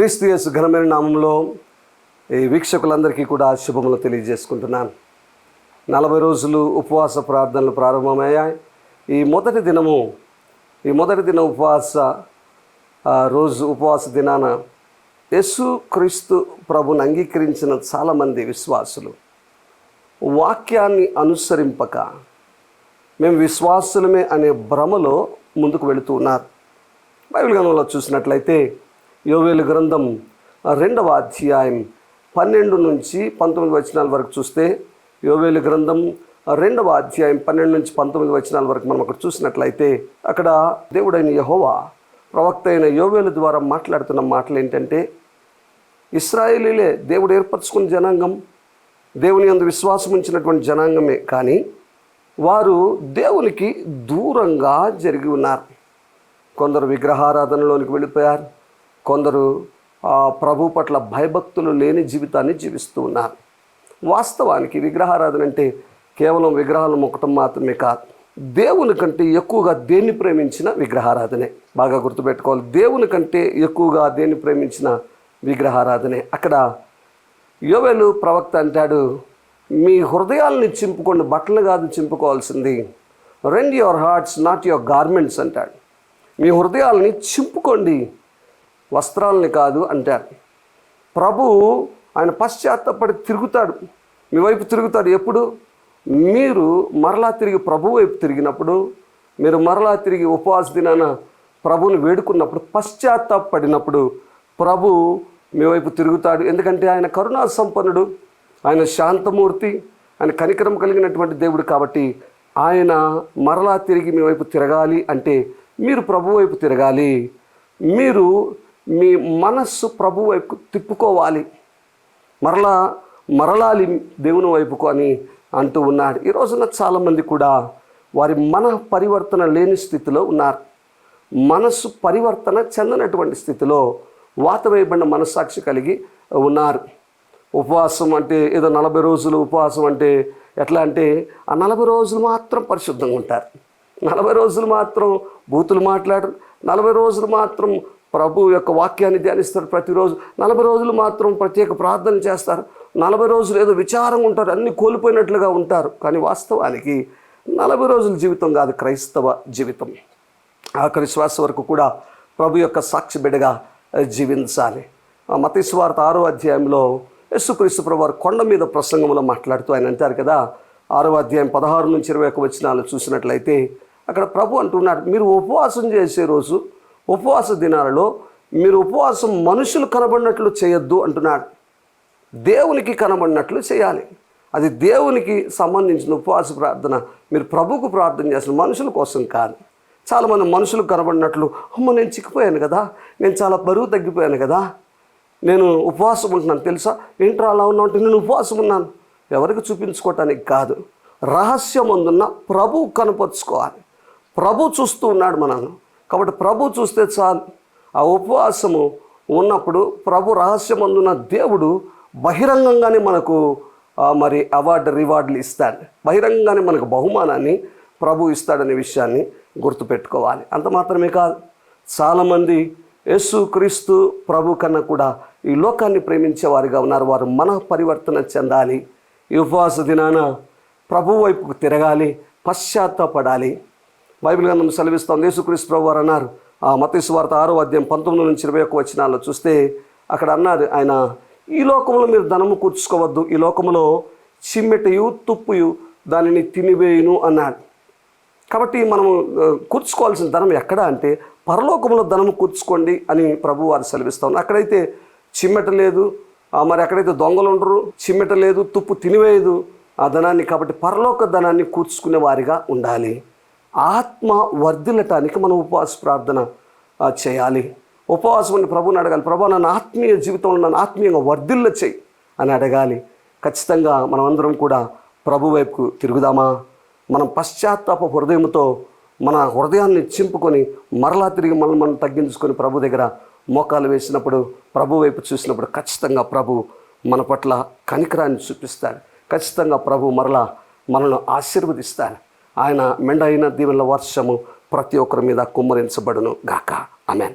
క్రీస్తు యేసు ఘనమైన నామంలో ఈ వీక్షకులందరికీ కూడా శుభములు తెలియజేసుకుంటున్నాను. నలభై రోజులు ఉపవాస ప్రార్థనలు ప్రారంభమయ్యాయి. ఈ మొదటి దినము ఈ మొదటి దిన ఉపవాస రోజు ఉపవాస దినాన యేసు క్రీస్తు ప్రభుని అంగీకరించిన చాలామంది విశ్వాసులు వాక్యాన్ని అనుసరింపక మేము విశ్వాసులమే అనే భ్రమలో ముందుకు వెళుతూ ఉన్నారు. బైబిల్ గణంలో చూసినట్లయితే యోవేలు గ్రంథం రెండవ అధ్యాయం పన్నెండు నుంచి పంతొమ్మిది వచనాల వరకు చూస్తే యోవేలు గ్రంథం రెండవ అధ్యాయం పన్నెండు నుంచి పంతొమ్మిది వచనాల వరకు మనం అక్కడ చూసినట్లయితే అక్కడ దేవుడైన యహోవా ప్రవక్త అయిన యోవేలు ద్వారా మాట్లాడుతున్న మాటలు ఏంటంటే ఇస్రాయేలీలే దేవుడు ఏర్పరచుకున్న జనాంగం దేవుని అందు విశ్వాసం ఉంచినటువంటి జనాంగమే కానీ వారు దేవునికి దూరంగా జరిగి ఉన్నారు. కొందరు విగ్రహారాధనలోనికి వెళ్ళిపోయారు కొందరు ప్రభు పట్ల భయభక్తులు లేని జీవితాన్ని జీవిస్తూ ఉన్నారు. వాస్తవానికి విగ్రహారాధన అంటే కేవలం విగ్రహాలు మొక్కటం మాత్రమే కాదు దేవుని కంటే ఎక్కువగా దేన్ని ప్రేమించిన విగ్రహారాధనే. బాగా గుర్తుపెట్టుకోవాలి దేవుని కంటే ఎక్కువగా దేన్ని ప్రేమించిన విగ్రహారాధనే. అక్కడ యోవేలు ప్రవక్త అంటాడు మీ హృదయాల్ని చింపుకొని బట్టలు కాదు చింపుకోవాల్సింది. Rend your hearts not your garments అంటాడు. మీ హృదయాల్ని చింపుకోండి వస్త్రాలని కాదు అంటారు. ప్రభు ఆయన పశ్చాత్తపడి తిరుగుతాడు. మీ వైపు తిరుగుతాడు. ఎప్పుడు? మీరు మరలా తిరిగి ప్రభు వైపు తిరిగినప్పుడు మీరు మరలా తిరిగి ఉపవాస దినాన ప్రభుని వేడుకున్నప్పుడు పశ్చాత్తాపడినప్పుడు ప్రభు మీ వైపు తిరుగుతాడు. ఎందుకంటే ఆయన కరుణా సంపన్నుడు ఆయన శాంతమూర్తి ఆయన కనికరం కలిగినటువంటి దేవుడు కాబట్టి ఆయన మరలా తిరిగి మీ వైపు తిరగాలి అంటే మీరు ప్రభు వైపు తిరగాలి. మీరు మీ మనస్సు ప్రభు వైపు తిప్పుకోవాలి. మరలా మరలాలి దేవుని వైపుకు అని అంటూ ఉన్నాడు. ఈ రోజున చాలామంది కూడా వారి మన పరివర్తన లేని స్థితిలో ఉన్నారు. మనస్సు పరివర్తన చెందనటువంటి స్థితిలో వాతవేయబడిన మనస్సాక్షి కలిగి ఉన్నారు. ఉపవాసం అంటే ఏదో నలభై రోజులు ఉపవాసం అంటే ఎట్లా అంటే ఆ నలభై రోజులు మాత్రం పరిశుద్ధంగా ఉంటారు. నలభై రోజులు మాత్రం బూతులు మాట్లాడరు. నలభై రోజులు మాత్రం ప్రభు యొక్క వాక్యాన్ని ధ్యానిస్తారు ప్రతిరోజు. నలభై రోజులు మాత్రం ప్రత్యేక ప్రార్థన చేస్తారు. నలభై రోజులు ఏదో విచారంగా ఉంటారు. అన్నీ కోల్పోయినట్లుగా ఉంటారు. కానీ వాస్తవానికి నలభై రోజుల జీవితం కాదు క్రైస్తవ జీవితం. ఆఖరి శ్వాస వరకు కూడా ప్రభు యొక్క సాక్షి బిడ్డగా జీవించాలి. ఆ మతీశ్వార్త ఆరో అధ్యాయంలో యేసుక్రీస్తు ప్రభు వారు కొండ మీద ప్రసంగంలో మాట్లాడుతూ ఆయన అంటారు కదా ఆరో అధ్యాయం పదహారు నుంచి ఇరవై ఒక వచ్చినాలు చూసినట్లయితే అక్కడ ప్రభు అంటున్నాడు మీరు ఉపవాసం చేసే రోజు ఉపవాస దినాలలో మీరు ఉపవాసం మనుషులు కనబడినట్లు చేయొద్దు అంటున్నాడు. దేవునికి కనబడినట్లు చేయాలి. అది దేవునికి సంబంధించిన ఉపవాస ప్రార్థన. మీరు ప్రభుకు ప్రార్థన చేసిన మనుషుల కోసం కాదు. చాలామంది మనుషులు కనబడినట్లు అమ్మ నేను చిక్కిపోయాను కదా. నేను చాలా బరువు తగ్గిపోయాను కదా. నేను ఉపవాసం ఉంటున్నాను. తెలుసా? ఏంట్రా అలా ఉన్నా అంటే నేను ఉపవాసం ఉన్నాను. ఎవరికి చూపించుకోవటానికి కాదు. రహస్యం అందున్న ప్రభు కనపరుచుకోవాలి. ప్రభు చూస్తూ ఉన్నాడు మనల్ని. కాబట్టి ప్రభు చూస్తే చాలు. ఆ ఉపవాసము ఉన్నప్పుడు ప్రభు రహస్యమందున్న దేవుడు బహిరంగంగానే మనకు మరి అవార్డు రివార్డులు ఇస్తాడు. బహిరంగంగానే మనకు బహుమానాన్ని ప్రభు ఇస్తాడనే విషయాన్ని గుర్తుపెట్టుకోవాలి. అంత మాత్రమే కాదు. చాలామంది యేసు క్రీస్తు ప్రభు కన్నా కూడా ఈ లోకాన్ని ప్రేమించే వారిగా ఉన్నారు. వారు మన పరివర్తన చెందాలి. ఈ ఉపవాస దినాన ప్రభు వైపుకు తిరగాలి పశ్చాత్తాపడాలి. బైబిల్ గ్రంథం సెలవిస్తాం యేసుక్రీస్తు ప్రభు వారు అన్నారు. ఆ మతీసు వార్త ఆరో అధ్యాయం పంతొమ్మిది నుంచి ఇరవై ఒక్క వచనాల్లో చూస్తే అక్కడ అన్నారు ఆయన ఈ లోకంలో మీరు ధనము కూర్చుకోవద్దు. ఈ లోకంలో చిమ్మెటయు తుప్పుయు దానిని తినివేయును అన్నాడు కాబట్టి మనము కూర్చుకోవాల్సిన ధనం ఎక్కడ అంటే పరలోకంలో ధనము కూర్చుకోండి అని ప్రభు వారు సెలవిస్తాం అక్కడైతే చిమ్మెట లేదు. మరి ఎక్కడైతే దొంగలు ఉండరు. చిమ్మెట లేదు తుప్పు తినివేయదు ఆ ధనాన్ని. కాబట్టి పరలోక ధనాన్ని కూర్చుకునే వారిగా ఉండాలి. ఆత్మ వర్ధిల్లటానికి మనం ఉపవాస ప్రార్థన చేయాలి. ఉపవాసం అని ప్రభుని అడగాలి. ప్రభు నన్ను ఆత్మీయ జీవితంలో నన్ను ఆత్మీయంగా వర్ధిల్ల చేయి అని అడగాలి. ఖచ్చితంగా మనమందరం కూడా ప్రభు వైపుకు తిరుగుదామా? మనం పశ్చాత్తాప హృదయంతో మన హృదయాన్ని చింపుకొని మరలా తిరిగి మనం మనం తగ్గించుకొని ప్రభు దగ్గర మోకాలు వేసినప్పుడు ప్రభు వైపు చూసినప్పుడు ఖచ్చితంగా ప్రభు మన పట్ల కనికరాన్ని చూపిస్తాడు. ఖచ్చితంగా ప్రభు మరలా మనల్ని ఆశీర్వదిస్తాడు. ఆయన మెండైన దీవెనల వర్షము ప్రతి ఒక్కరి మీద కుమ్మరించబడును గాక. ఆమెన్.